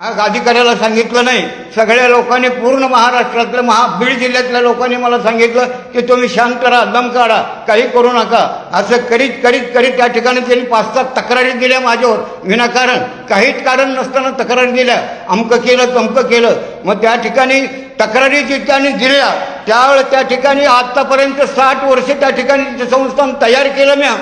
हा अधिकाऱ्याला सांगितलं नाही. सगळ्या लोकांनी पूर्ण महाराष्ट्रातल्या महा बीड जिल्ह्यातल्या लोकांनी मला सांगितलं की तुम्ही शांत राहा दम काढा काही करू नका. असं करीत करीत करीत त्या ठिकाणी त्यांनी पाच सात तक्रारी दिल्या माझ्यावर. विनाकारण. काहीच कारण नसताना तक्रारी दिल्या. अमकं केलं तमकं केलं. मग त्या ठिकाणी तक्रारी त्यांनी दिल्या त्यावेळेस त्या ठिकाणी आत्तापर्यंत साठ वर्ष त्या ठिकाणी संस्थान तयार केलं म्या.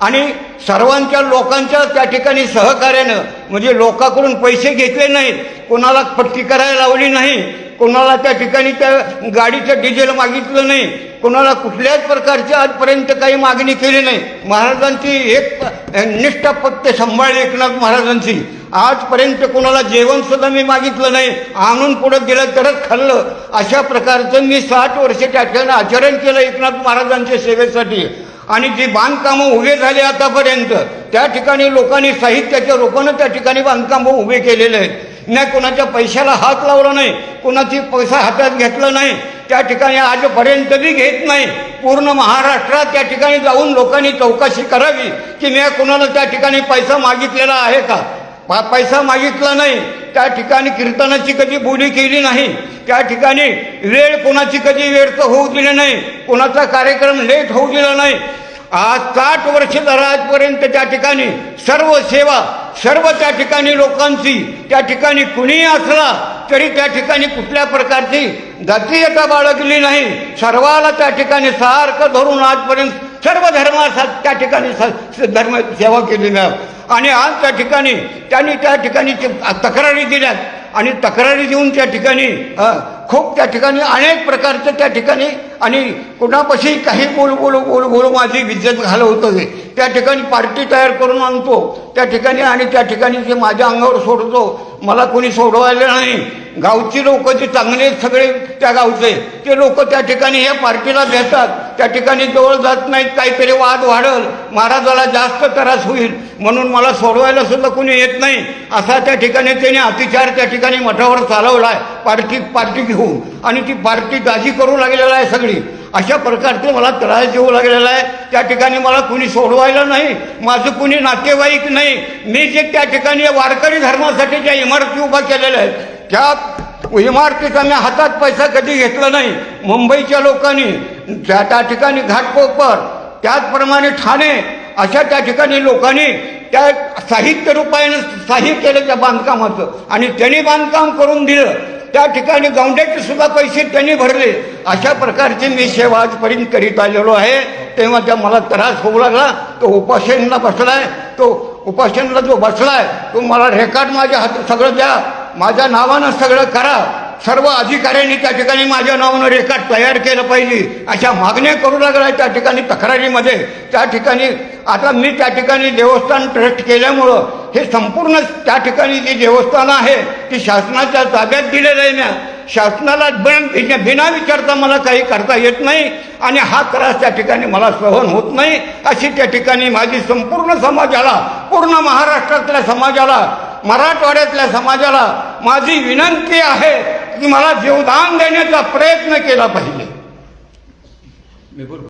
आणि सर्वांच्या लोकांच्या त्या ठिकाणी सहकार्यानं म्हणजे लोकांकडून पैसे घेतले नाहीत. कोणाला पट्टी करायला लावली नाही. कोणाला त्या ठिकाणी त्या गाडीचं डिझेल मागितलं नाही. कोणाला कुठल्याच प्रकारची आजपर्यंत काही मागणी केली नाही. महाराजांची एक निष्ठा पत्ते सांभाळली एकनाथ महाराजांची. आजपर्यंत कोणाला जेवण सुद्धा मी मागितलं नाही. आणून पुढं गेलं तरच खाल्लं. अशा प्रकारचं मी साठ वर्ष त्या ठिकाणी आचरण केलं एकनाथ महाराजांच्या सेवेसाठी. आणि जी बांधकामं उभे झाले आतापर्यंत त्या ठिकाणी लोकांनी साहित्याच्या रोपानं त्या ठिकाणी बांधकामं उभे केलेले आहेत. नाही कोणाच्या पैशाला हात लावला नाही कोणाची पैसा हातात घेतला नाही त्या ठिकाणी आजपर्यंत बी घेत नाही. पूर्ण महाराष्ट्रात त्या ठिकाणी जाऊन लोकांनी चौकशी करावी की मी कोणाला त्या ठिकाणी पैसा मागितलेला आहे का? पैसा मागितला नाही. त्या ठिकाणी कीर्तनाची कधी बोली केली नाही त्या ठिकाणी वेळ कोणाची कधी व्यर्थ होऊ दिली नाही कोणाचा कार्यक्रम लेट होऊ दिला नाही. आज साठ वर्ष झालं आजपर्यंत त्या ठिकाणी सर्व सेवा सर्व त्या ठिकाणी लोकांची त्या ठिकाणी कुणीही असला तरी त्या ठिकाणी कुठल्या प्रकारची जातीयता बाळगली नाही. सर्वाला त्या ठिकाणी सारखं धरून आजपर्यंत सर्व धर्मासा त्या ठिकाणी स- धर्म सेवा केलेली आहे. आणि आज त्या ठिकाणी त्यांनी त्या ठिकाणी तक्रारी दिल्यात. आणि तक्रारी देऊन त्या ठिकाणी खूप त्या ठिकाणी अनेक प्रकारचं त्या ठिकाणी आणि कुणापाशी काही बोल बोल बोल बोल माझी विज्जत घालवत होते त्या ठिकाणी पार्टी तयार करून आणतो. त्या ठिकाणी आणि त्या ठिकाणी ते माझ्या अंगावर सोडतो मला कोणी सोडवायला नाही. गावची लोक जे चांगले आहेत सगळे त्या गावचे ते लोक त्या ठिकाणी या पार्टीला देतात. त्या ठिकाणी जवळ जात नाहीत काहीतरी वाद वाढल महाराजाला जास्त त्रास होईल म्हणून मला सोडवायला सुद्धा कोणी येत नाही. असा त्या ठिकाणी त्याने अतिचार त्या ठिकाणी मठावर चालवला आहे पार्टी पार्टी घेऊन. आणि ती पार्टी दाजी करू लागलेला आहे सगळी. अशा प्रकारचे मला त्रास देऊ लागलेला आहे. त्या ठिकाणी मला कुणी सोडवायला नाही माझं कुणी नातेवाईक नाही. मी जे त्या ठिकाणी वारकरी धर्मासाठी ज्या इमारती उभा केलेल्या आहेत त्या इमारतीचा मी हातात पैसा कधी घेतला नाही. मुंबईच्या लोकांनी त्या त्या ठिकाणी घाटकोपर त्याचप्रमाणे ठाणे अशा त्या ठिकाणी लोकांनी त्या साहित्य रूपाने साहित्य केलं त्या बांधकामाचं. आणि त्यांनी बांधकाम करून दिलं. त्या ठिकाणी गौंड्याचे सुद्धा पैसे त्यांनी भरले. अशा प्रकारची मी सेवा आजपर्यंत करीत आलेलो आहे. तेव्हा त्या मला त्रास होऊ लागला. तो उपासनला बसलाय. तो उपासनला जो बसलाय तो मला रेकॉर्ड माझ्या हात सगळं द्या. माझ्या नावानं सगळं करा. सर्व अधिकाऱ्यांनी त्या ठिकाणी माझ्या नावानं रेकॉर्ड तयार केलं पाहिजे अशा मागण्या करू लागल्या त्या ठिकाणी तक्रारीमध्ये. त्या ठिकाणी आता मी त्या ठिकाणी देवस्थान ट्रस्ट केल्यामुळं हे संपूर्ण त्या ठिकाणी जे देवस्थान आहे ती शासनाच्या ताब्यात दिलेलं आहे ना शासनाला बिन बिना विचारता मला काही करता येत नाही आणि हा त्रास त्या ठिकाणी मला सहन होत नाही. अशी त्या ठिकाणी माझी संपूर्ण समाजाला पूर्ण महाराष्ट्रातल्या समाजाला मराठवाड्यातल्या समाजाला माझी विनंती आहे की मला जीवदान देण्याचा प्रयत्न केला पाहिजे.